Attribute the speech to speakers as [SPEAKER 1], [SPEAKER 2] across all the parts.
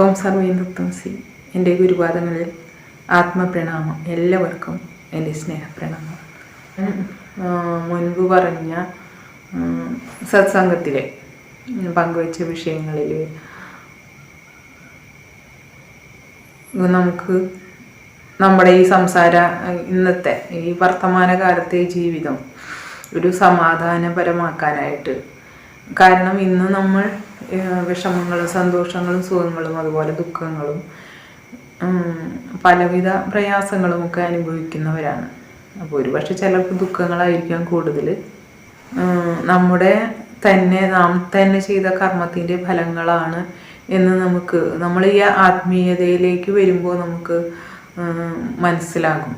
[SPEAKER 1] ഓം സർവേന്ദ്രത്വം C. എന്റെ ഗുരുപാദങ്ങളിൽ ആത്മപ്രണാമം എല്ലാവർക്കും എന്റെ സ്നേഹപ്രണാമം. മുൻപ് പറഞ്ഞ സത്സംഗത്തിലെ പങ്കുവച്ച വിഷയങ്ങളിൽ നമുക്ക് നമ്മുടെ ഈ സംസാര ഇന്നത്തെ ഈ വർത്തമാനകാലത്തെ ജീവിതം ഒരു സമാധാനപരമാക്കാനായിട്ട്. കാരണം ഇന്ന് നമ്മൾ വിഷമങ്ങളും സന്തോഷങ്ങളും സുഖങ്ങളും അതുപോലെ ദുഃഖങ്ങളും പലവിധ പ്രയാസങ്ങളും ഒക്കെ അനുഭവിക്കുന്നവരാണ്. അപ്പോൾ ഒരുപക്ഷെ ചിലർക്ക് ദുഃഖങ്ങളായിരിക്കാം കൂടുതൽ നമ്മുടെ തന്നെ നാം തന്നെ ചെയ്ത കർമ്മത്തിന്റെ ഫലങ്ങളാണ് എന്ന് നമുക്ക് നമ്മൾ ഈ ആത്മീയതയിലേക്ക് വരുമ്പോൾ നമുക്ക് മനസ്സിലാകും.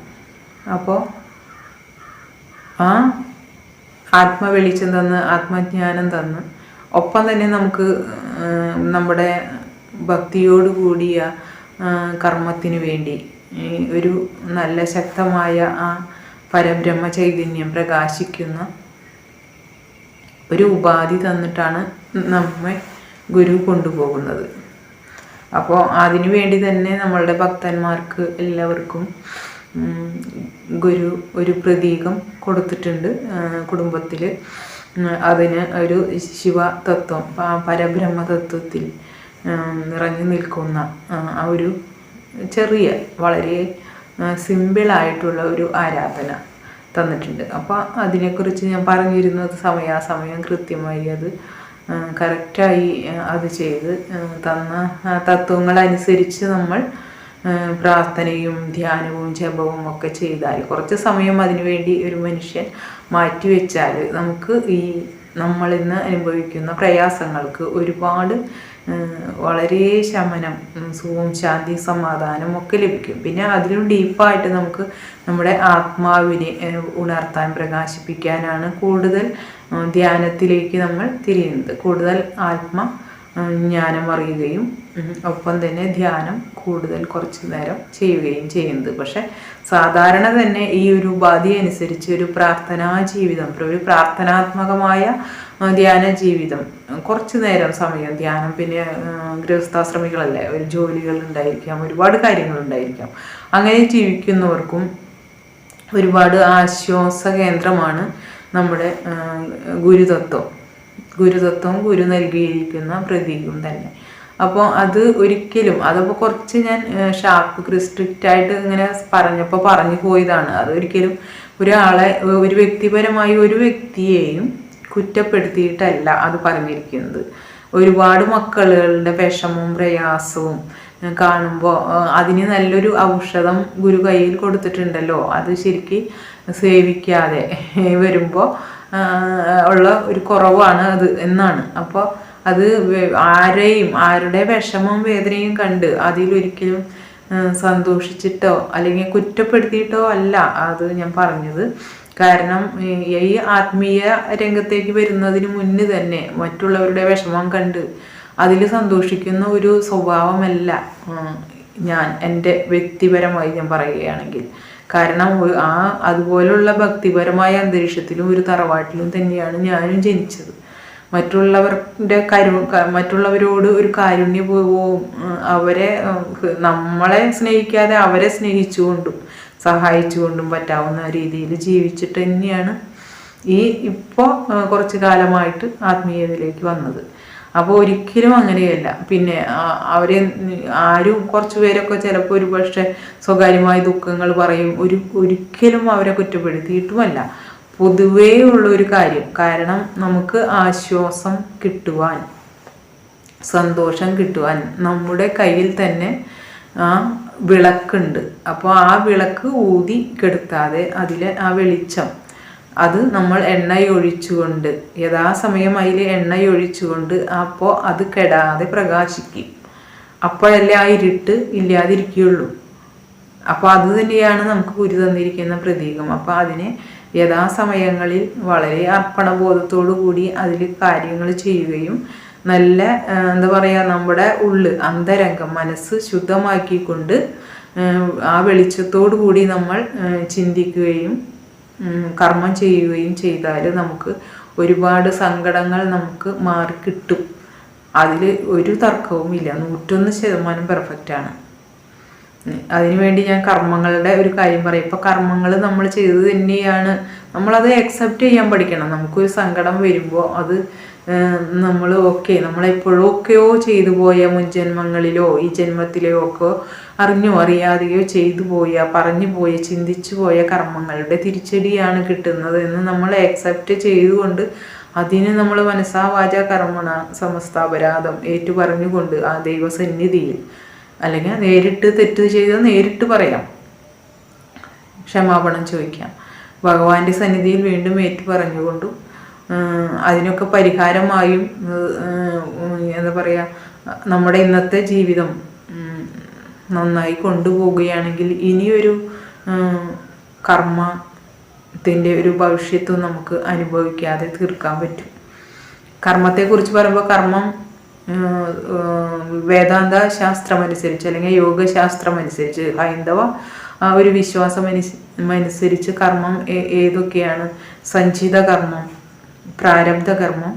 [SPEAKER 1] അപ്പോൾ ആ ആത്മവെളിച്ചം തന്ന് ആത്മജ്ഞാനം തന്ന് ഒപ്പം തന്നെ നമുക്ക് നമ്മുടെ ഭക്തിയോട് കൂടിയ കർമ്മത്തിന് വേണ്ടി ഒരു നല്ല ശക്തമായ ആ പരബ്രഹ്മ ചൈതന്യം പ്രകാശിക്കുന്ന ഒരു ഉപാധി തന്നിട്ടാണ് നമ്മെ ഗുരു കൊണ്ടുപോകുന്നത്. അപ്പോൾ അതിനു വേണ്ടി തന്നെ നമ്മളുടെ ഭക്തന്മാർക്ക് എല്ലാവർക്കും ഗുരു ഒരു പ്രതീകം കൊടുത്തിട്ടുണ്ട് കുടുംബത്തിൽ അതിന് ഒരു ശിവ തത്വം പരബ്രഹ്മ തത്വത്തിൽ നിറഞ്ഞു നിൽക്കുന്ന ആ, ഒരു ചെറിയ വളരെ സിമ്പിളായിട്ടുള്ള ഒരു ആരാധന തന്നിട്ടുണ്ട്. അപ്പോൾ അതിനെക്കുറിച്ച് ഞാൻ പറഞ്ഞിരുന്നത് സമയാസമയം കൃത്യമായി അത് കറക്റ്റായി അത് ചെയ്ത് തന്ന തത്വങ്ങളനുസരിച്ച് നമ്മൾ പ്രാർത്ഥനയും ധ്യാനവും ജപവും ഒക്കെ ചെയ്താൽ കുറച്ച് സമയം അതിനുവേണ്ടി ഒരു മനുഷ്യൻ മാറ്റിവെച്ചാൽ നമുക്ക് ഈ നമ്മളിന്ന് അനുഭവിക്കുന്ന പ്രയാസങ്ങൾക്ക് ഒരുപാട് വളരെ ശമനം സുഖവും ശാന്തി സമാധാനം ഒക്കെ ലഭിക്കും. പിന്നെ അതിലും ഡീപ്പായിട്ട് നമുക്ക് നമ്മുടെ ആത്മാവിനെ ഉണർത്താൻ പ്രകാശിപ്പിക്കാനാണ് കൂടുതൽ ധ്യാനത്തിലേക്ക് നമ്മൾ തിരിയുന്നത്. കൂടുതൽ ആത്മ ജ്ഞാനം അറിയുകയും ഒപ്പം തന്നെ ധ്യാനം കൂടുതൽ കുറച്ച് നേരം ചെയ്യുകയും ചെയ്യുന്നത്. പക്ഷെ സാധാരണ തന്നെ ഈ ഒരു ഉപാധി അനുസരിച്ച് ഒരു പ്രാർത്ഥനാ ജീവിതം ഒരു പ്രാർത്ഥനാത്മകമായ ധ്യാന ജീവിതം കുറച്ച് നേരം സമയം ധ്യാനം പിന്നെ ഗൃഹസ്ഥാശ്രമികളല്ലേ ഒരു ജോലികൾ ഉണ്ടായിരിക്കാം ഒരുപാട് കാര്യങ്ങൾ ഉണ്ടായിരിക്കാം. അങ്ങനെ ജീവിക്കുന്നവർക്കും ഒരുപാട് ആശ്വാസ കേന്ദ്രമാണ് നമ്മുടെ ഗുരുതത്വം. ഗുരുതത്വം ഗുരു നൽകിയിരിക്കുന്ന പ്രതീകം തന്നെ. അപ്പോൾ അത് ഒരിക്കലും അതപ്പോൾ കുറച്ച് ഞാൻ ഷാർപ്പ് ക്രിസ്ട്രിക്റ്റ് ആയിട്ട് ഇങ്ങനെ പറഞ്ഞപ്പോൾ പറഞ്ഞു പോയതാണ്. അതൊരിക്കലും ഒരാളെ ഒരു വ്യക്തിപരമായി ഒരു വ്യക്തിയെയും കുറ്റപ്പെടുത്തിയിട്ടല്ല അത് പറഞ്ഞിരിക്കുന്നത്. ഒരുപാട് മക്കളുടെ വിഷമവും പ്രയാസവും കാണുമ്പോൾ അതിന് നല്ലൊരു ഔഷധം ഗുരു കയ്യിൽ കൊടുത്തിട്ടുണ്ടല്ലോ. അത് ശരിക്ക് സേവിക്കാതെ വരുമ്പോൾ ഉള്ള ഒരു കുറവാണ് അത് എന്നാണ്. അപ്പോൾ അത് ആരെയും ആരുടെ വിഷമവും വേദനയും കണ്ട് അതിലൊരിക്കലും സന്തോഷിച്ചിട്ടോ അല്ലെങ്കിൽ കുറ്റപ്പെടുത്തിയിട്ടോ അല്ല അത് ഞാൻ പറഞ്ഞത്. കാരണം ഈ ആത്മീയ രംഗത്തേക്ക് വരുന്നതിന് മുന്നേ തന്നെ മറ്റുള്ളവരുടെ വിഷമം കണ്ട് അതിൽ സന്തോഷിക്കുന്ന ഒരു സ്വഭാവമല്ല ഞാൻ എന്റെ വ്യക്തിപരമായി ഞാൻ പറയുകയാണെങ്കിൽ. കാരണം ആ അതുപോലുള്ള ഭക്തിപരമായ അന്തരീക്ഷത്തിലും ഒരു തറവാട്ടിലും തന്നെയാണ് ഞാനും ജനിച്ചത്. മറ്റുള്ളവരുടെ കരു മറ്റുള്ളവരോട് ഒരു കാരുണ്യപൂർവവും അവരെ നമ്മളെ സ്നേഹിക്കാതെ അവരെ സ്നേഹിച്ചുകൊണ്ടും സഹായിച്ചുകൊണ്ടും പറ്റാവുന്ന രീതിയിൽ ജീവിച്ചിട്ട് തന്നെയാണ് ഈ ഇപ്പോൾ കുറച്ച് കാലമായിട്ട് ആത്മീയതയിലേക്ക് വന്നത്. അപ്പോൾ ഒരിക്കലും അങ്ങനെയല്ല. പിന്നെ അവരെ ആരും കുറച്ച് പേരൊക്കെ ചിലപ്പോൾ ഒരു പക്ഷേ സ്വകാര്യമായ ദുഃഖങ്ങൾ പറയും. ഒരു ഒരിക്കലും അവരെ കുറ്റപ്പെടുത്തിയിട്ടുമല്ല. പൊതുവേ ഉള്ള ഒരു കാര്യം. കാരണം നമുക്ക് ആശ്വാസം കിട്ടുവാൻ സന്തോഷം കിട്ടുവാൻ നമ്മുടെ കയ്യിൽ തന്നെ ആ വിളക്കുണ്ട്. അപ്പോൾ ആ വിളക്ക് ഊതി കെടുത്താതെ അതിലെ ആ വെളിച്ചം അത് നമ്മൾ എണ്ണയൊഴിച്ചുകൊണ്ട് യഥാസമയം അതിൽ എണ്ണയൊഴിച്ചുകൊണ്ട് അപ്പോൾ അത് കെടാതെ പ്രകാശിക്കും. അപ്പോഴല്ലേ ആ ഇരുട്ട് ഇല്ലാതിരിക്കുകയുള്ളൂ. അപ്പോൾ അത് തന്നെയാണ് നമുക്ക് ഗുരു തന്നിരിക്കുന്ന പ്രതീകം. അപ്പോൾ അതിനെ യഥാസമയങ്ങളിൽ വളരെ അർപ്പണബോധത്തോടു കൂടി അതിൽ കാര്യങ്ങൾ ചെയ്യുകയും നല്ല എന്താ പറയുക നമ്മുടെ ഉള്ള് അന്തരംഗം മനസ്സ് ശുദ്ധമാക്കിക്കൊണ്ട് ആ, വെളിച്ചത്തോടു കൂടി നമ്മൾ ചിന്തിക്കുകയും കർമ്മം ചെയ്യുകയും ചെയ്താൽ നമുക്ക് ഒരുപാട് സങ്കടങ്ങൾ നമുക്ക് മാറിക്കിട്ടും അതിൽ ഒരു തർക്കവും ഇല്ല. നൂറ്റൊന്ന് ശതമാനം പെർഫെക്റ്റാണ് അതിനുവേണ്ടി ഞാൻ കർമ്മങ്ങളുടെ ഒരു കാര്യം പറയും. ഇപ്പം കർമ്മങ്ങൾ നമ്മൾ ചെയ്തു തന്നെയാണ്. നമ്മളത് അക്സെപ്റ്റ് ചെയ്യാൻ പഠിക്കണം. നമുക്കൊരു സങ്കടം വരുമ്പോൾ അത് നമ്മൾ ഓക്കെ നമ്മളെപ്പോഴും ഒക്കെയോ ചെയ്തു പോയ മുൻജന്മങ്ങളിലോ ഈ ജന്മത്തിലെയോ ഒക്കെ അറിഞ്ഞോ അറിയാതെയോ ചെയ്തു പോയ പറഞ്ഞു പോയ ചിന്തിച്ചു പോയ കർമ്മങ്ങളുടെ തിരിച്ചടിയാണ് കിട്ടുന്നത് എന്ന് നമ്മൾ അക്സെപ്റ്റ് ചെയ്തുകൊണ്ട് അതിന് നമ്മൾ മനസ്സാ വാച കർമ്മണ സമസ്താപരാധം ഏറ്റു പറഞ്ഞുകൊണ്ട് ആ ദൈവസന്നിധിയിൽ അല്ലെങ്കിൽ നേരിട്ട് തെറ്റ് ചെയ്ത് നേരിട്ട് പറയാം. ക്ഷമാപണം ചോദിക്കാം. ഭഗവാന്റെ സന്നിധിയിൽ വീണ്ടും ഏറ്റു പറഞ്ഞുകൊണ്ടും അതിനൊക്കെ പരിഹാരമായും എന്താ പറയുക നമ്മുടെ ഇന്നത്തെ ജീവിതം നന്നായി കൊണ്ടുപോവുകയാണെങ്കിൽ ഇനിയൊരു കർമ്മത്തിന്റെ ഒരു ഭവിഷ്യത്വം നമുക്ക് അനുഭവിക്കാതെ തീർക്കാൻ പറ്റും. കർമ്മത്തെക്കുറിച്ച് പറയുമ്പോൾ കർമ്മം വേദാന്ത ശാസ്ത്രം അനുസരിച്ച് അല്ലെങ്കിൽ യോഗശാസ്ത്രം അനുസരിച്ച് ഹൈന്ദവ ഒരു വിശ്വാസം അനുസരിച്ച് കർമ്മം ഏതൊക്കെയാണ്? സഞ്ചിത കർമ്മം പ്രാരബ്ധ കർമ്മം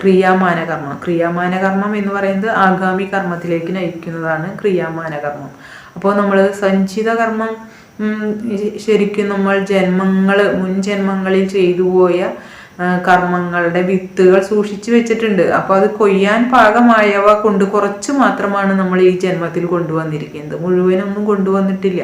[SPEAKER 1] ക്രിയാമാന കർമ്മം ക്രിയാമാന കർമ്മം എന്ന് പറയുന്നത് ആഗാമി കർമ്മത്തിലേക്ക് നയിക്കുന്നതാണ് ക്രിയാമാന കർമ്മം അപ്പോൾ നമ്മൾ സഞ്ചിത കർമ്മം ശരിക്കും നമ്മൾ ജന്മങ്ങൾ മുൻ ജന്മങ്ങളിൽ ചെയ്തു പോയ കർമ്മങ്ങളുടെ വിത്തുകൾ സൂക്ഷിച്ചു വെച്ചിട്ടുണ്ട്. അപ്പോൾ അത് കൊയ്യാൻ പാകമായവ കൊണ്ട് കുറച്ച് മാത്രമാണ് നമ്മൾ ഈ ജന്മത്തിൽ കൊണ്ടുവന്നിരിക്കുന്നത്. മുഴുവനൊന്നും കൊണ്ടുവന്നിട്ടില്ല.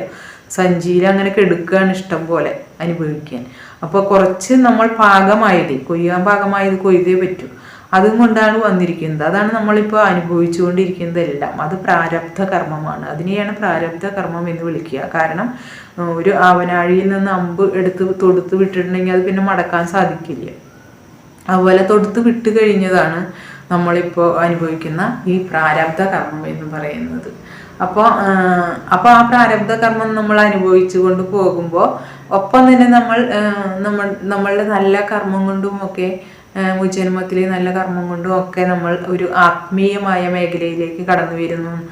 [SPEAKER 1] സഞ്ചിയിൽ അങ്ങനെ കെടുക്കുകയാണ് ഇഷ്ടം പോലെ അനുഭവിക്കാൻ. അപ്പോൾ കുറച്ച് നമ്മൾ പാകമായത് കൊയ്യാൻ പാകമായത് കൊയ്തേ പറ്റൂ. അതും കൊണ്ടാണ് വന്നിരിക്കുന്നത്. അതാണ് നമ്മളിപ്പോൾ അനുഭവിച്ചുകൊണ്ടിരിക്കുന്നതെല്ലാം. അത് പ്രാരബ്ധ കർമ്മമാണ്. അതിനെയാണ് പ്രാരബ്ധ കർമ്മം എന്ന് വിളിക്കുക. കാരണം ഒരു ആവനാഴിയിൽ നിന്ന് അമ്പ് എടുത്ത് തൊടുത്ത് വിട്ടിട്ടുണ്ടെങ്കിൽ അത് പിന്നെ മടക്കാൻ സാധിക്കില്ല. അതുപോലെ തൊടുത്ത് വിട്ട് കഴിഞ്ഞതാണ് നമ്മളിപ്പോൾ അനുഭവിക്കുന്ന ഈ പ്രാരബ്ധ കർമ്മം എന്ന് പറയുന്നത്. അപ്പോൾ അപ്പോൾ ആ പ്രാരബ്ധ കർമ്മം നമ്മൾ അനുഭവിച്ചു കൊണ്ട് പോകുമ്പോൾ ഒപ്പം തന്നെ നമ്മൾ നമ്മൾ നമ്മളുടെ നല്ല കർമ്മം കൊണ്ടും ഒക്കെ മുജന്മത്തിലെ നല്ല കർമ്മം കൊണ്ടും ഒക്കെ നമ്മൾ ഒരു ആത്മീയമായ മേഖലയിലേക്ക് കടന്നു വരുന്നു.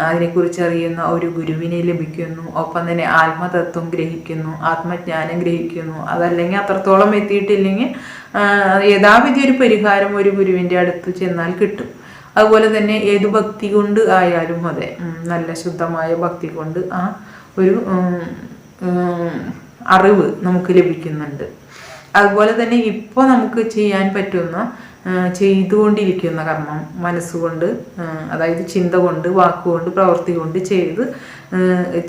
[SPEAKER 1] അതിനെക്കുറിച്ച് അറിയുന്ന ഒരു ഗുരുവിനെ ലഭിക്കുന്നു. ഒപ്പം തന്നെ ആത്മതത്വം ഗ്രഹിക്കുന്നു. ആത്മജ്ഞാനം ഗ്രഹിക്കുന്നു. അതല്ലെങ്കിൽ അത്രത്തോളം എത്തിയിട്ടില്ലെങ്കിൽ യഥാവിധി ഒരു പരിഹാരം ഒരു ഗുരുവിന്റെ അടുത്ത് ചെന്നാൽ കിട്ടും. അതുപോലെ തന്നെ ഏത് ഭക്തി കൊണ്ട് ആയാലും അതെ. നല്ല ശുദ്ധമായ ഭക്തി കൊണ്ട് ആ ഒരു അറിവ് നമുക്ക് ലഭിക്കുന്നുണ്ട്. അതുപോലെ തന്നെ ഇപ്പോൾ നമുക്ക് ചെയ്യാൻ പറ്റുന്ന ചെയ്തുകൊണ്ടിരിക്കുന്ന കർമ്മം മനസ്സുകൊണ്ട് അതായത് ചിന്ത കൊണ്ട് വാക്കുകൊണ്ട് പ്രവൃത്തി കൊണ്ട് ചെയ്ത്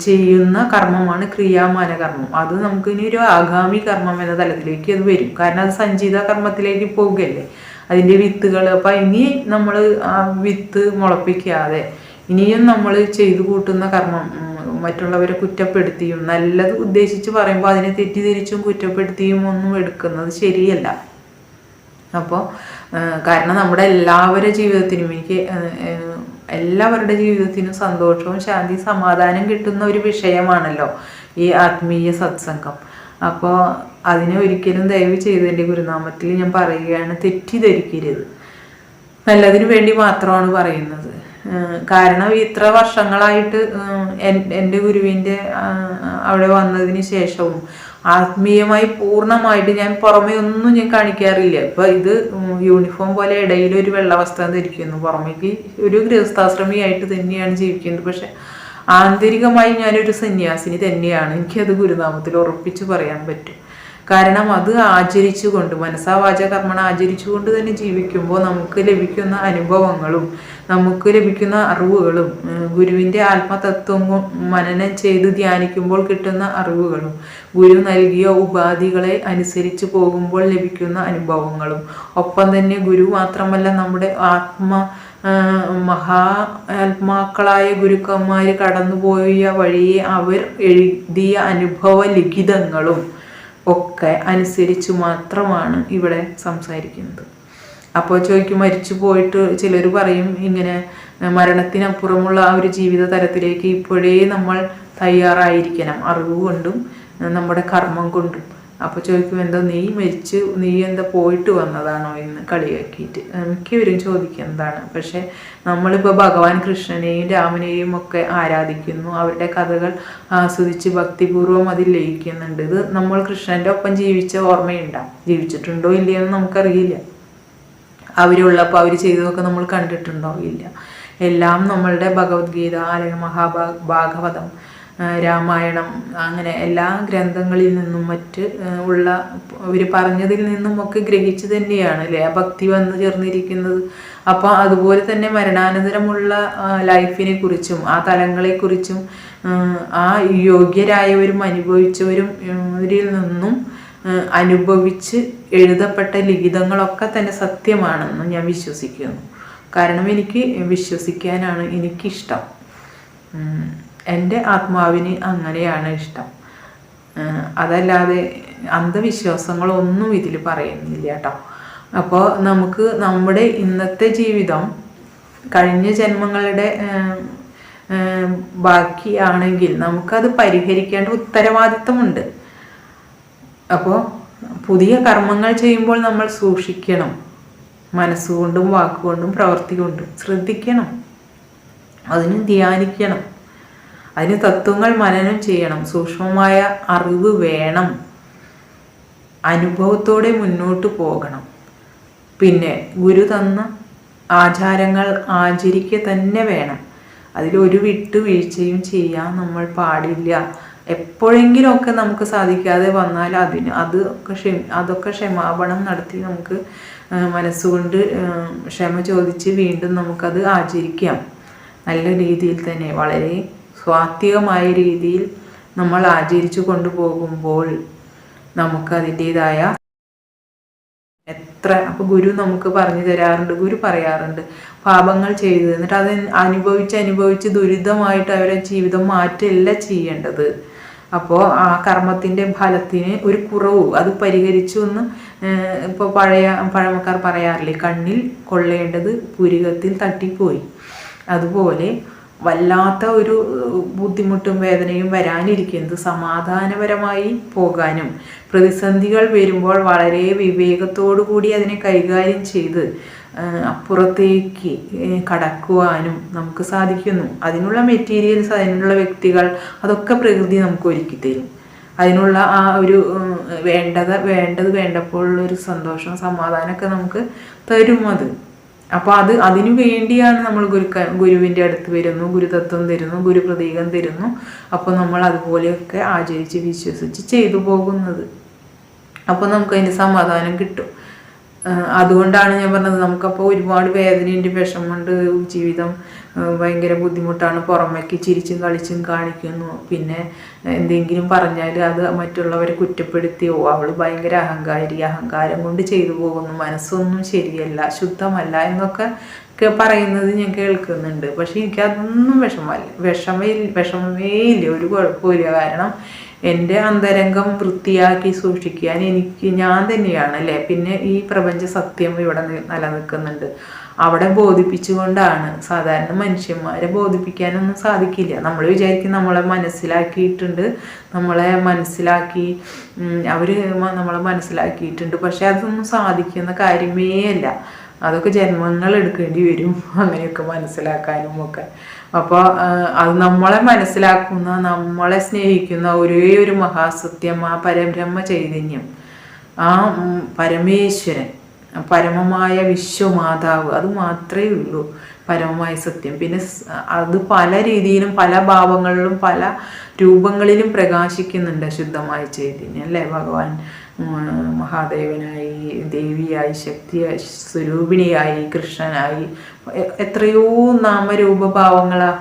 [SPEAKER 1] ചെയ്യുന്ന കർമ്മമാണ് ക്രിയാമാന കർമ്മം. അത് നമുക്ക് ഇനി ഒരു ആഗാമി കർമ്മം എന്ന തലത്തിലേക്ക് അത് വരും. കാരണം അത് സഞ്ചിത കർമ്മത്തിലേക്ക് പോകുകയല്ലേ അതിന്റെ വിത്തുകൾ. അപ്പം ഇനി നമ്മൾ ആ വിത്ത് മുളപ്പിക്കാതെ ഇനിയും നമ്മൾ ചെയ്തു കൂട്ടുന്ന കർമ്മം മറ്റുള്ളവരെ കുറ്റപ്പെടുത്തിയും നല്ലത് ഉദ്ദേശിച്ച് പറയുമ്പോൾ അതിനെ തെറ്റിദ്ധരിച്ചും കുറ്റപ്പെടുത്തിയും ഒന്നും എടുക്കുന്നത് ശരിയല്ല. അപ്പോൾ കാരണം നമ്മുടെ എല്ലാവരുടെ ജീവിതത്തിനും എനിക്ക് എല്ലാവരുടെ ജീവിതത്തിനും സന്തോഷവും ശാന്തി സമാധാനം കിട്ടുന്ന ഒരു വിഷയമാണല്ലോ ഈ ആത്മീയ സത്സംഗം. അപ്പോൾ അതിനെ ഒരിക്കലും ദയവ് ചെയ്ത് എന്റെ ഗുരുനാമത്തിൽ ഞാൻ പറയുകയാണ് തെറ്റിദ്ധരിക്കരുത്. നല്ലതിനു വേണ്ടി മാത്രമാണ് പറയുന്നത്. കാരണം ഇത്ര വർഷങ്ങളായിട്ട് എന്റെ ഗുരുവിന്റെ അവിടെ വന്നതിന് ശേഷവും ആത്മീയമായി പൂർണമായിട്ട് ഞാൻ പുറമേ ഒന്നും ഞാൻ കാണിക്കാറില്ല. ഇപ്പൊ ഇത് യൂണിഫോം പോലെ ഇടയിൽ ഒരു വെള്ള വസ്ത്രം ധരിക്കുന്നു. പുറമേക്ക് ഒരു ഗൃഹസ്ഥാശ്രമിയായിട്ട് തന്നെയാണ് ജീവിക്കുന്നത്. പക്ഷെ ആന്തരികമായി ഞാനൊരു സന്യാസിനി തന്നെയാണ്. എനിക്കത് ഗുരുനാമത്തിൽ ഉറപ്പിച്ചു പറയാൻ പറ്റും. കാരണം അത് ആചരിച്ചുകൊണ്ട് മനസ്സാവാച കർമ്മണ ആചരിച്ചുകൊണ്ട് തന്നെ ജീവിക്കുമ്പോൾ നമുക്ക് ലഭിക്കുന്ന അനുഭവങ്ങളും നമുക്ക് ലഭിക്കുന്ന അറിവുകളും ഗുരുവിന്റെ ആത്മതത്വം മനനം ചെയ്ത് ധ്യാനിക്കുമ്പോൾ കിട്ടുന്ന അറിവുകളും ഗുരു നൽകിയ ഉപാധികളെ അനുസരിച്ച് പോകുമ്പോൾ ലഭിക്കുന്ന അനുഭവങ്ങളും. ഒപ്പം തന്നെ ഗുരു മാത്രമല്ല നമ്മുടെ ആത്മ മഹാ ആത്മാക്കളായ ഗുരുക്കന്മാർ കടന്നുപോയ വഴിയെ അവർ എഴുതിയ അനുഭവ ലിഖിതങ്ങളും ഒക്കെ അനുസരിച്ച് മാത്രമാണ് ഇവിടെ സംസാരിക്കുന്നത്. അപ്പോൾ ചോദിക്കും മരിച്ചു പോയിട്ട് ചിലർ പറയും ഇങ്ങനെ മരണത്തിനപ്പുറമുള്ള ആ ഒരു ജീവിത തരത്തിലേക്ക് ഇപ്പോഴേ നമ്മൾ തയ്യാറായിരിക്കണം. അറിവ് കൊണ്ടും നമ്മുടെ കർമ്മം കൊണ്ടും. അപ്പോൾ ചോദിക്കും എന്തോ നീ മരിച്ച് നീ എന്താ പോയിട്ട് വന്നതാണോ എന്ന് കളിയാക്കിയിട്ട് മിക്കവരും ചോദിക്കുന്നതാണ് പക്ഷേ നമ്മളിപ്പോൾ ഭഗവാൻ കൃഷ്ണനെയും രാമനെയും ഒക്കെ ആരാധിക്കുന്നു. അവരുടെ കഥകൾ ആസ്വദിച്ച് ഭക്തിപൂർവം അതിൽ ലയിക്കുന്നുണ്ട്. ഇത് നമ്മൾ കൃഷ്ണന്റെ ഒപ്പം ജീവിച്ച ഓർമ്മയുണ്ടാവും ജീവിച്ചിട്ടുണ്ടോ ഇല്ലയോ എന്ന് നമുക്കറിയില്ല. അവരുള്ളപ്പോൾ അവർ ചെയ്തതൊക്കെ നമ്മൾ കണ്ടിട്ടുണ്ടോ ഇല്ല. എല്ലാം നമ്മളുടെ ഭഗവത്ഗീത അല്ലെങ്കിൽ മഹാഭാ ഭാഗവതം ആ, രാമായണം അങ്ങനെ എല്ലാ ഗ്രന്ഥങ്ങളിൽ നിന്നും മറ്റ് ഉള്ള അവർ പറഞ്ഞതിൽ നിന്നും ഒക്കെ ഗ്രഹിച്ച് തന്നെയാണ് അല്ലേ? ആ ഭക്തി വന്നു ചേർന്നിരിക്കുന്നത്. അപ്പോൾ അതുപോലെ തന്നെ മരണാനന്തരമുള്ള ലൈഫിനെ കുറിച്ചും ആ തലങ്ങളെക്കുറിച്ചും ആ, യോഗ്യരായവരും അനുഭവിച്ചവരും ഇവരിൽ നിന്നും അനുഭവിച്ച് എഴുതപ്പെട്ട ലിഖിതങ്ങളൊക്കെ തന്നെ സത്യമാണെന്ന് ഞാൻ വിശ്വസിക്കുന്നു. കാരണം എനിക്ക് വിശ്വസിക്കാനാണ് എനിക്കിഷ്ടം. എന്റെ ആത്മാവിന് അങ്ങനെയാണ് ഇഷ്ടം. അതല്ലാതെ അന്ധവിശ്വാസങ്ങളൊന്നും ഇതിൽ പറയുന്നില്ല കേട്ടോ. അപ്പോൾ നമുക്ക് നമ്മുടെ ഇന്നത്തെ ജീവിതം കഴിഞ്ഞ ജന്മങ്ങളുടെ ബാക്കിയാണെങ്കിൽ നമുക്കത് പരിഹരിക്കേണ്ട ഉത്തരവാദിത്വമുണ്ട്. അപ്പോൾ പുതിയ കർമ്മങ്ങൾ ചെയ്യുമ്പോൾ നമ്മൾ സൂക്ഷിക്കണം. മനസ്സുകൊണ്ടും വാക്കുകൊണ്ടും പ്രവൃത്തി കൊണ്ടും ശ്രദ്ധിക്കണം. അതിന് ധ്യാനിക്കണം. അതിന് തത്വങ്ങൾ മനനം ചെയ്യണം. സൂക്ഷ്മമായ അറിവ് വേണം. അനുഭവത്തോടെ മുന്നോട്ട് പോകണം. പിന്നെ ഗുരു തന്ന ആചാരങ്ങൾ ആചരിക്കുക തന്നെ വേണം. അതിലൊരു വിട്ടുവീഴ്ചയും ചെയ്യാൻ നമ്മൾ പാടില്ല. എപ്പോഴെങ്കിലുമൊക്കെ നമുക്ക് സാധിക്കാതെ വന്നാൽ അതിന് അത് ക്ഷമ അതൊക്കെ ക്ഷമാപണം നടത്തി നമുക്ക് മനസ്സുകൊണ്ട് ക്ഷമ ചോദിച്ച് വീണ്ടും നമുക്കത് ആചരിക്കാം. നല്ല രീതിയിൽ തന്നെ വളരെ സ്വാത്വികമായ രീതിയിൽ നമ്മൾ ആചരിച്ചു കൊണ്ടുപോകുമ്പോൾ നമുക്ക് അതിന്റെതായ എത്ര അപ്പൊ ഗുരു നമുക്ക് പറഞ്ഞു തരാറുണ്ട് ഗുരു പറയാറുണ്ട് പാപങ്ങൾ ചെയ്തു എന്നിട്ട് അത് അനുഭവിച്ച് അനുഭവിച്ച് ദുരിതമായിട്ട് അവരെ ജീവിതം മാറ്റല്ല ചെയ്യേണ്ടത്. അപ്പോൾ ആ കർമ്മത്തിന്റെ ഫലത്തിന് ഒരു കുറവ് അത് പരിഹരിച്ചു എന്ന് ഇപ്പോൾ പഴയ പഴമക്കാർ പറയാറില്ലേ കണ്ണിൽ കൊള്ളേണ്ടത് പുരികത്തിൽ തട്ടിപ്പോയി. അതുപോലെ വല്ലാത്ത ഒരു ബുദ്ധിമുട്ടും വേദനയും വരാനിരിക്കുന്നത് സമാധാനപരമായി പോകാനും. പ്രതിസന്ധികൾ വരുമ്പോൾ വളരെ വിവേകത്തോടു കൂടി അതിനെ കൈകാര്യം ചെയ്ത് അപ്പുറത്തേക്ക് കടക്കുവാനും നമുക്ക് സാധിക്കുന്നു. അതിനുള്ള മെറ്റീരിയൽസ് അതിനുള്ള വ്യക്തികൾ അതൊക്കെ പ്രകൃതി നമുക്ക് ഒരുക്കി തരും. അതിനുള്ള ആ ഒരു വേണ്ടത് വേണ്ടത് വേണ്ടപ്പോഴുള്ള ഒരു സന്തോഷം സമാധാനമൊക്കെ നമുക്ക് തരും അത്. അപ്പോൾ അത് അതിനു വേണ്ടിയാണ് നമ്മൾ ഗുരു ഗുരുവിന്റെ അടുത്ത് വരുന്നു ഗുരുതത്വം തരുന്നു ഗുരു പ്രതീകം തരുന്നു. അപ്പോൾ നമ്മൾ അതുപോലെയൊക്കെ ആചരിച്ച് വിശ്വസിച്ച് ചെയ്തു പോകുന്നത്. അപ്പോൾ നമുക്ക് അതിന്റെ സമാധാനം കിട്ടും. അതുകൊണ്ടാണ് ഞാൻ പറഞ്ഞത് നമുക്കപ്പോൾ ഒരുപാട് വേദനയുണ്ട് വിഷമമുണ്ട് ജീവിതം ഭയങ്കര ബുദ്ധിമുട്ടാണ്. പുറമേക്ക് ചിരിച്ചും കളിച്ചും കാണിക്കുന്നു. പിന്നെ എന്തെങ്കിലും പറഞ്ഞാൽ അത് മറ്റുള്ളവരെ കുറ്റപ്പെടുത്തിയോ അവൾ ഭയങ്കര അഹങ്കാരി അഹങ്കാരം കൊണ്ട് ചെയ്തു പോകുന്നു മനസ്സൊന്നും ശരിയല്ല ശുദ്ധമല്ല എന്നൊക്കെ പറയുന്നത് ഞാൻ കേൾക്കുന്നുണ്ട്. പക്ഷെ എനിക്കതൊന്നും വിഷമല്ല വിഷമേ വിഷമമേ ഇല്ല ഒരു കുഴപ്പമില്ല കാരണം എന്റെ അന്തരംഗം വൃത്തിയാക്കി സൂക്ഷിക്കാൻ എനിക്ക് ഞാൻ തന്നെയാണ് അല്ലേ? പിന്നെ ഈ പ്രപഞ്ച സത്യം ഇവിടെ നിലനിൽക്കുന്നുണ്ട്. അവിടെ ബോധിപ്പിച്ചുകൊണ്ടാണ്. സാധാരണ മനുഷ്യന്മാരെ ബോധിപ്പിക്കാനൊന്നും സാധിക്കില്ല. നമ്മൾ വിചാരിക്കും നമ്മളെ മനസ്സിലാക്കിയിട്ടുണ്ട്. നമ്മളെ മനസ്സിലാക്കി അവർ നമ്മളെ മനസ്സിലാക്കിയിട്ടുണ്ട്. പക്ഷെ അതൊന്നും സാധിക്കുന്ന കാര്യമേ അല്ല. അതൊക്കെ ജന്മങ്ങൾ എടുക്കേണ്ടി വരും. അങ്ങനെയൊക്കെ മനസ്സിലാക്കാനും ഒക്കെ. അപ്പോൾ അത് നമ്മളെ മനസ്സിലാക്കുന്ന നമ്മളെ സ്നേഹിക്കുന്ന ഒരേ ഒരു മഹാസത്യം ആ പരബ്രഹ്മ ചൈതന്യം ആ പരമേശ്വരൻ. പരമമായ വിശ്വമാതാവ്. അത് മാത്രമേ ഉള്ളൂ. പരമമായ സത്യം. പിന്നെ അത് പല രീതിയിലും പല ഭാവങ്ങളിലും പല രൂപങ്ങളിലും പ്രകാശിക്കുന്നുണ്ട് ശുദ്ധമായ ചൈതന്യം അല്ലേ? ഭഗവാൻ മഹാദേവനായി ദേവിയായി ശക്തിയായി സ്വരൂപിണിയായി കൃഷ്ണനായി എത്രയോ നാമരൂപഭാവങ്ങളാ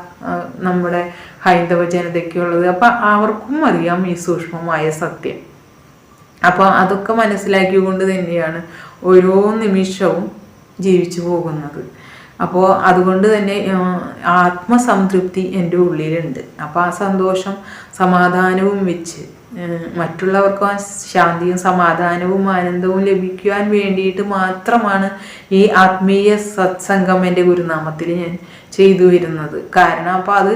[SPEAKER 1] നമ്മുടെ ഹൈന്ദവ ജനതയ്ക്കുള്ളത്. അപ്പം അവർക്കും അറിയാം ഈ സൂക്ഷ്മമായ സത്യം. അപ്പോൾ അതൊക്കെ മനസ്സിലാക്കിക്കൊണ്ട് തന്നെയാണ് ഓരോ നിമിഷവും ജീവിച്ചു പോകുന്നത്. അപ്പോൾ അതുകൊണ്ട് തന്നെ ആത്മസംതൃപ്തി എന്റെ ഉള്ളിലുണ്ട്. അപ്പോൾ ആ സന്തോഷം സമാധാനവും വെച്ച് മറ്റുള്ളവർക്കും ശാന്തിയും സമാധാനവും ആനന്ദവും ലഭിക്കുവാൻ വേണ്ടിയിട്ട് മാത്രമാണ് ഈ ആത്മീയ സത്സംഗം എന്റെ ഗുരുനാമത്തിൽ ഞാൻ ചെയ്തു വരുന്നത്. കാരണം അപ്പം അത്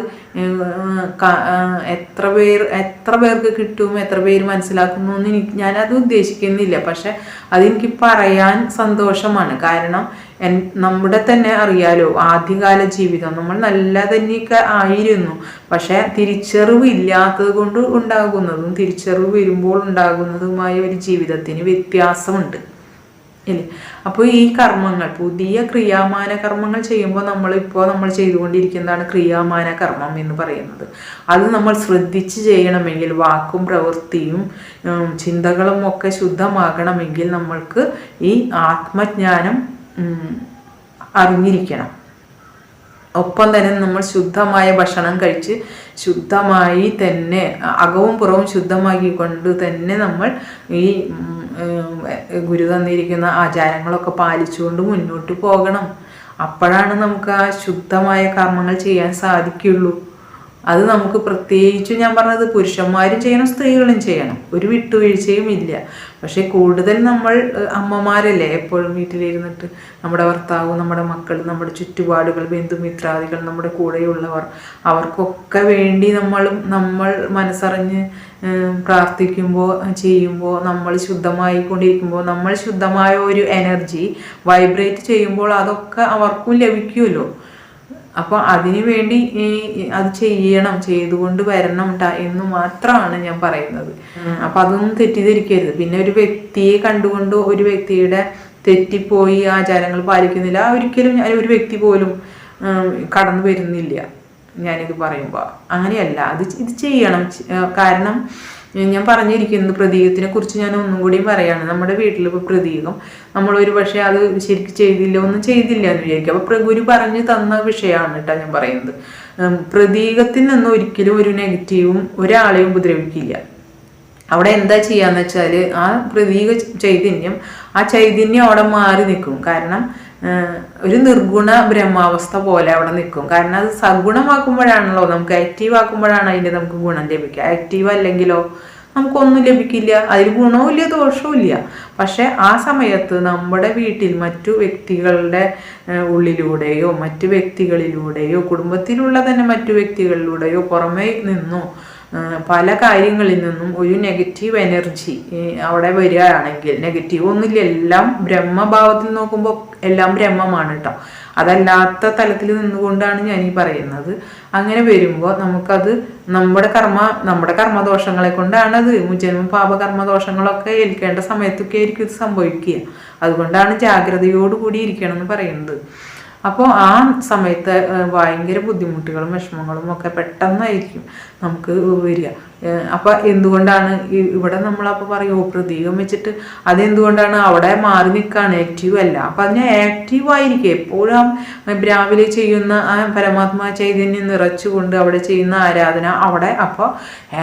[SPEAKER 1] എത്ര പേർ എത്ര പേർക്ക് കിട്ടും എത്ര പേര് മനസ്സിലാക്കുന്നു എന്ന് എനിക്ക് ഞാനത് ഉദ്ദേശിക്കുന്നില്ല. പക്ഷെ അതെനിക്ക് പറയാൻ സന്തോഷമാണ്. കാരണം നമ്മുടെ തന്നെ അറിയാലോ ആദ്യകാല ജീവിതം നമ്മൾ നല്ല തന്നെയൊക്കെ ആയിരുന്നു. പക്ഷെ തിരിച്ചറിവ് ഇല്ലാത്തത് കൊണ്ട് ഉണ്ടാകുന്നതും തിരിച്ചറിവ് വരുമ്പോൾ ഉണ്ടാകുന്നതുമായ ഒരു ജീവിതത്തിന് വ്യത്യാസമുണ്ട്. ഇല്ലേ? അപ്പോൾ ഈ കർമ്മങ്ങൾ പുതിയ ക്രിയാമാന കർമ്മങ്ങൾ ചെയ്യുമ്പോൾ നമ്മളിപ്പോൾ നമ്മൾ ചെയ്തുകൊണ്ടിരിക്കുന്നതാണ് ക്രിയാമാന കർമ്മം എന്ന് പറയുന്നത്. അത് നമ്മൾ ശ്രദ്ധിച്ച് ചെയ്യണമെങ്കിൽ വാക്കും പ്രവൃത്തിയും ചിന്തകളും ഒക്കെ ശുദ്ധമാകണമെങ്കിൽ നമ്മൾക്ക് ഈ ആത്മജ്ഞാനം അറിഞ്ഞിരിക്കണം. ഒപ്പം തന്നെ നമ്മൾ ശുദ്ധമായ ഭക്ഷണം കഴിച്ച് ശുദ്ധമായി തന്നെ അകവും പുറവും ശുദ്ധമാക്കിക്കൊണ്ട് തന്നെ നമ്മൾ ഈ ഗുരു തന്നിരിക്കുന്ന ആചാരങ്ങളൊക്കെ പാലിച്ചുകൊണ്ട് മുന്നോട്ട് പോകണം. അപ്പോഴാണ് നമുക്ക് ആ ശുദ്ധമായ കർമ്മങ്ങൾ ചെയ്യാൻ സാധിക്കുള്ളൂ അത് നമുക്ക് പ്രത്യേകിച്ച് ഞാൻ പറഞ്ഞത് പുരുഷന്മാരും ചെയ്യണം സ്ത്രീകളും ചെയ്യണം. ഒരു വിട്ടുവീഴ്ചയും ഇല്ല. പക്ഷേ കൂടുതൽ നമ്മൾ അമ്മമാരല്ലേ എപ്പോഴും വീട്ടിലിരുന്നിട്ട് നമ്മുടെ ഭർത്താവ് നമ്മുടെ മക്കൾ നമ്മുടെ ചുറ്റുപാടുകൾ ബന്ധുമിത്രാദികൾ നമ്മുടെ കൂടെയുള്ളവർ അവർക്കൊക്കെ വേണ്ടി നമ്മളും നമ്മൾ മനസ്സറിഞ്ഞ് പ്രാർത്ഥിക്കുമ്പോൾ ചെയ്യുമ്പോൾ നമ്മൾ ശുദ്ധമായി കൊണ്ടിരിക്കുമ്പോൾ നമ്മൾ ശുദ്ധമായ ഒരു എനർജി വൈബ്രേറ്റ് ചെയ്യുമ്പോൾ അതൊക്കെ അവർക്കും ലഭിക്കുമല്ലോ. അപ്പോൾ അതിനുവേണ്ടി ഈ അത് ചെയ്യണം ചെയ്തുകൊണ്ട് വരണം എന്ന് മാത്രമാണ് ഞാൻ പറയുന്നത്. അപ്പൊ അതൊന്നും തെറ്റിദ്ധരിക്കരുത്. പിന്നെ ഒരു വ്യക്തിയെ കണ്ടുകൊണ്ട് ഒരു വ്യക്തിയുടെ തെറ്റിപ്പോയി ആചാരങ്ങൾ പാലിക്കുന്നില്ല ഒരിക്കലും ഞാൻ ഒരു വ്യക്തി പോലും കടന്നു വരുന്നില്ല. ഞാനിത് പറയുമ്പോൾ അങ്ങനെയല്ല. അത് ഇത് ചെയ്യണം. കാരണം ഞാൻ പറഞ്ഞിരിക്കുന്നത് പ്രതീകത്തിനെ കുറിച്ച് ഞാൻ ഒന്നും കൂടി പറയാണ്. നമ്മുടെ വീട്ടിൽ ഇപ്പോൾ പ്രതീകം. നമ്മൾ ഒരു പക്ഷേ അത് ശരിക്കും ചെയ്തില്ല ഒന്നും ചെയ്തില്ല എന്ന് വിചാരിക്കും. അപ്പോൾ ഗുരു പറഞ്ഞു തന്ന വിഷയമാണ് കേട്ടോ ഞാൻ പറയുന്നത്. പ്രതീകത്തിൽ നിന്ന് ഒരിക്കലും ഒരു നെഗറ്റീവും ഒരാളെയും ഉപദ്രവിക്കില്ല. അവിടെ എന്താ ചെയ്യാന്ന് വെച്ചാൽ ആ പ്രതീക ചൈതന്യം ആ ചൈതന്യം അവിടെ മാറി നിൽക്കും. കാരണം ഒരു നിർഗുണ ബ്രഹ്മാവസ്ഥ പോലെ അവിടെ നിൽക്കും. കാരണം അത് സഗുണമാക്കുമ്പോഴാണല്ലോ നമുക്ക് ആക്റ്റീവ് ആക്കുമ്പോഴാണ് അതിന്റെ നമുക്ക് ഗുണം ലഭിക്കുക. ആക്റ്റീവ് അല്ലെങ്കിലോ നമുക്കൊന്നും ലഭിക്കില്ല. അതിൽ ഗുണവും ഇല്ല ദോഷവും ഇല്ല പക്ഷെ ആ സമയത്ത് നമ്മുടെ വീട്ടിൽ മറ്റു വ്യക്തികളുടെ ഉള്ളിലൂടെയോ മറ്റു വ്യക്തികളിലൂടെയോ കുടുംബത്തിലുള്ള തന്നെ മറ്റു വ്യക്തികളിലൂടെയോ പുറമേ നിന്നോ പല കാര്യങ്ങളിൽ നിന്നും ഒരു നെഗറ്റീവ് എനർജി അവിടെ വരികയാണെങ്കിൽ നെഗറ്റീവ് ഒന്നുമില്ല. എല്ലാം ബ്രഹ്മഭാവത്തിൽ നോക്കുമ്പോൾ എല്ലാം ബ്രഹ്മമാണ് കേട്ടോ അതല്ലാത്ത തലത്തിൽ നിന്നുകൊണ്ടാണ് ഞാൻ ഈ പറയുന്നത്. അങ്ങനെ വരുമ്പോൾ നമുക്കത് നമ്മുടെ കർമ്മ നമ്മുടെ കർമ്മദോഷങ്ങളെ കൊണ്ടാണ് അത്. മുജന്മ പാപകർമ്മദോഷങ്ങളൊക്കെ ഏൽക്കേണ്ട സമയത്തൊക്കെ ആയിരിക്കും ഇത് സംഭവിക്കുക. അതുകൊണ്ടാണ് ജാഗ്രതയോടുകൂടി ഇരിക്കണം എന്ന് പറയുന്നത്. അപ്പോൾ ആ സമയത്ത് ഭയങ്കര ബുദ്ധിമുട്ടുകളും വിഷമങ്ങളും ഒക്കെ പെട്ടെന്നായിരിക്കും നമുക്ക് വരിക. അപ്പൊ എന്തുകൊണ്ടാണ് ഇവിടെ നമ്മളപ്പോൾ പറയും ഓ പ്രതീകം വെച്ചിട്ട് അതെന്തുകൊണ്ടാണ് അവിടെ മാറി നിൽക്കുകയാണ് ആക്റ്റീവ് അല്ല. അപ്പൊ അതിന് ആക്റ്റീവ് ആയിരിക്കും. എപ്പോഴും രാവിലെ ചെയ്യുന്ന ആ പരമാത്മാ ചൈതന്യം നിറച്ചുകൊണ്ട് അവിടെ ചെയ്യുന്ന ആരാധന അവിടെ അപ്പോൾ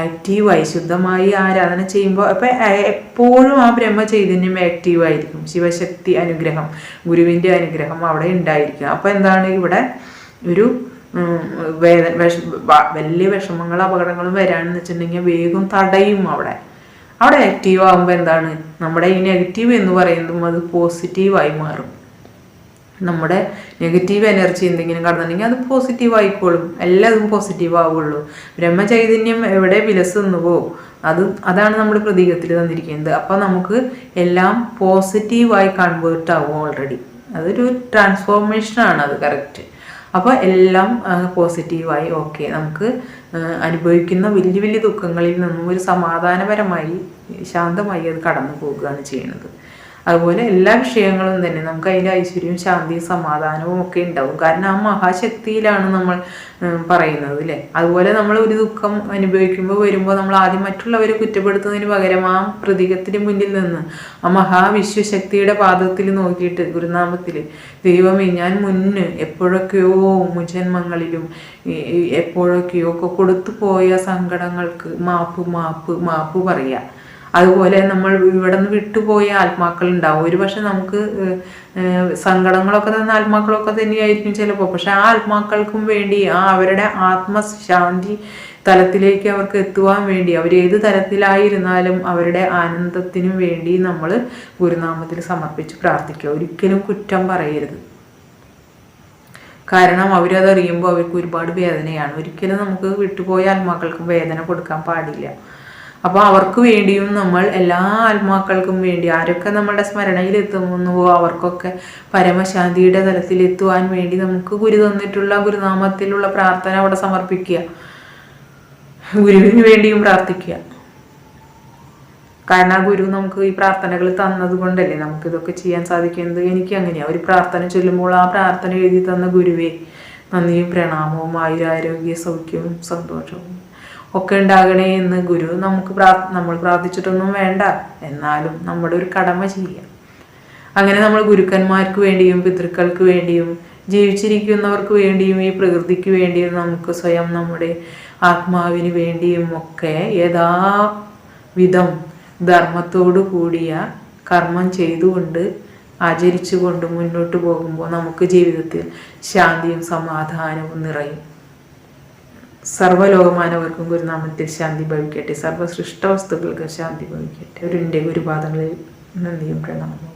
[SPEAKER 1] ആക്റ്റീവായി ശുദ്ധമായി ആരാധന ചെയ്യുമ്പോൾ അപ്പൊ എപ്പോഴും ആ ബ്രഹ്മ ചൈതന്യം ആക്റ്റീവ് ആയിരിക്കും. ശിവശക്തി അനുഗ്രഹം ഗുരുവിന്റെ അനുഗ്രഹം അവിടെ ഉണ്ടായിരിക്കും. അപ്പൊ എന്താണ് ഇവിടെ ഒരു വലിയ വിഷമങ്ങളും അപകടങ്ങളും വരാണെന്ന് വെച്ചിട്ടുണ്ടെങ്കിൽ വേഗം തടയും അവിടെ. അവിടെ ആക്റ്റീവ് ആകുമ്പോൾ എന്താണ്? നമ്മുടെ ഈ നെഗറ്റീവ് എന്ന് പറയുന്നതും അത് പോസിറ്റീവായി മാറും. നമ്മുടെ നെഗറ്റീവ് എനർജി എന്തെങ്കിലും കടന്നിട്ടുണ്ടെങ്കിൽ അത് പോസിറ്റീവ് ആയിക്കോളും. എല്ലാതും പോസിറ്റീവ് ആവുള്ളൂ. ബ്രഹ്മചൈതന്യം എവിടെ വിലസുന്നുവോ അത് അതാണ് നമ്മൾ പ്രതീകത്തിൽ തന്നിരിക്കുന്നത്. അപ്പോൾ നമുക്ക് എല്ലാം പോസിറ്റീവായി കൺവേർട്ട് ആവും ഓൾറെഡി അതൊരു ട്രാൻസ്ഫോർമേഷനാണ് അത് കറക്റ്റ് അപ്പോൾ എല്ലാം പോസിറ്റീവായി ഓക്കെ നമുക്ക് അനുഭവിക്കുന്ന വലിയ വലിയ ദുഃഖങ്ങളിൽ നിന്നും ഒരു സമാധാനപരമായി ശാന്തമായി അത് കടന്നു പോകുകയാണ് ചെയ്യുന്നത്. അതുപോലെ എല്ലാ വിഷയങ്ങളും തന്നെ നമുക്ക് അതിന്റെ ഐശ്വര്യവും ശാന്തിയും സമാധാനവും ഒക്കെ ഉണ്ടാവും. കാരണം ആ മഹാശക്തിയിലാണ് നമ്മൾ പറയുന്നത് അല്ലേ അതുപോലെ നമ്മൾ ഒരു ദുഃഖം അനുഭവിക്കുമ്പോൾ വരുമ്പോൾ നമ്മൾ ആദ്യം മറ്റുള്ളവരെ കുറ്റപ്പെടുത്തുന്നതിന് പകരം ആ പ്രതീകത്തിന് മുന്നിൽ നിന്ന് ആ മഹാവിശ്വശക്തിയുടെ പാദത്തിൽ നോക്കിയിട്ട് ഗുരുനാമത്തിൽ ദൈവമേ ഞാൻ മുന്ന് എപ്പോഴൊക്കെയോ മുജന്മങ്ങളിലും എപ്പോഴൊക്കെയോ കൊടുത്തു പോയ സങ്കടങ്ങൾക്ക് മാപ്പ് മാപ്പ് മാപ്പ് പറയുക അതുപോലെ നമ്മൾ ഇവിടെ നിന്ന് വിട്ടുപോയ ആത്മാക്കൾ ഉണ്ടാവും ഒരു പക്ഷെ നമുക്ക് സങ്കടങ്ങളൊക്കെ തന്ന ആത്മാക്കളൊക്കെ തന്നെയായിരിക്കും ചിലപ്പോൾ. പക്ഷെ ആ ആത്മാക്കൾക്കും വേണ്ടി ആ അവരുടെ ആത്മശാന്തി തലത്തിലേക്ക് അവർക്ക് എത്തുവാൻ വേണ്ടി അവർ ഏത് തരത്തിലായിരുന്നാലും അവരുടെ ആനന്ദത്തിനും വേണ്ടി നമ്മൾ ഗുരുനാമത്തിൽ സമർപ്പിച്ച് പ്രാർത്ഥിക്കുക. ഒരിക്കലും കുറ്റം പറയരുത്. കാരണം അവരതറിയുമ്പോൾ അവർക്ക് ഒരുപാട് വേദനയാണ്. ഒരിക്കലും നമുക്ക് വിട്ടുപോയ ആത്മാക്കൾക്കും വേദന കൊടുക്കാൻ പാടില്ല. അപ്പോൾ അവർക്ക് വേണ്ടിയും നമ്മൾ എല്ലാ ആത്മാക്കൾക്കും വേണ്ടി ആരൊക്കെ നമ്മുടെ സ്മരണയിൽ എത്തുന്നുവോ അവർക്കൊക്കെ പരമശാന്തിയുടെ തലത്തിൽ എത്തുവാൻ വേണ്ടി നമുക്ക് ഗുരു തന്നിട്ടുള്ള ഗുരുനാമത്തിലുള്ള പ്രാർത്ഥന അവിടെ സമർപ്പിക്കുക. ഗുരുവിന് വേണ്ടിയും പ്രാർത്ഥിക്കുക. കാരണം ആ ഗുരു നമുക്ക് ഈ പ്രാർത്ഥനകൾ തന്നത് കൊണ്ടല്ലേ നമുക്കിതൊക്കെ ചെയ്യാൻ സാധിക്കുന്നത്. എനിക്ക് അങ്ങനെയാണ് ഒരു പ്രാർത്ഥന ചൊല്ലുമ്പോൾ ആ പ്രാർത്ഥന എഴുതി തന്ന ഗുരുവേ നന്ദിയും പ്രണാമവും ആയുരാരോഗ്യ സൗഖ്യവും സന്തോഷവും ഒക്കെ ഉണ്ടാകണേ എന്ന് ഗുരു നമുക്ക് പ്രാ നമ്മൾ പ്രാർത്ഥിച്ചിട്ടൊന്നും വേണ്ട. എന്നാലും നമ്മുടെ ഒരു കടമ ചെയ്യാം. അങ്ങനെ നമ്മൾ ഗുരുക്കന്മാർക്ക് വേണ്ടിയും പിതൃക്കൾക്ക് വേണ്ടിയും ജീവിച്ചിരിക്കുന്നവർക്ക് വേണ്ടിയും ഈ പ്രകൃതിക്ക് വേണ്ടിയും നമുക്ക് സ്വയം നമ്മുടെ ആത്മാവിന് വേണ്ടിയും ഒക്കെ യഥാവിധം ധർമ്മത്തോടു കൂടിയ കർമ്മം ചെയ്തുകൊണ്ട് ആചരിച്ചുകൊണ്ട് മുന്നോട്ട് പോകുമ്പോൾ നമുക്ക് ജീവിതത്തിൽ ശാന്തിയും സമാധാനവും നിറയും. സർവലോകമാനവർക്കും ഗുരുനാമത്തിൽ ശാന്തി ഭവിക്കട്ടെ. സർവ സൃഷ്ട വസ്തുക്കൾക്ക് ശാന്തി ഭവിക്കട്ടെ. ഒരു ഗുരുപാദങ്ങളിൽ നന്ദിയും പ്രണാമവും.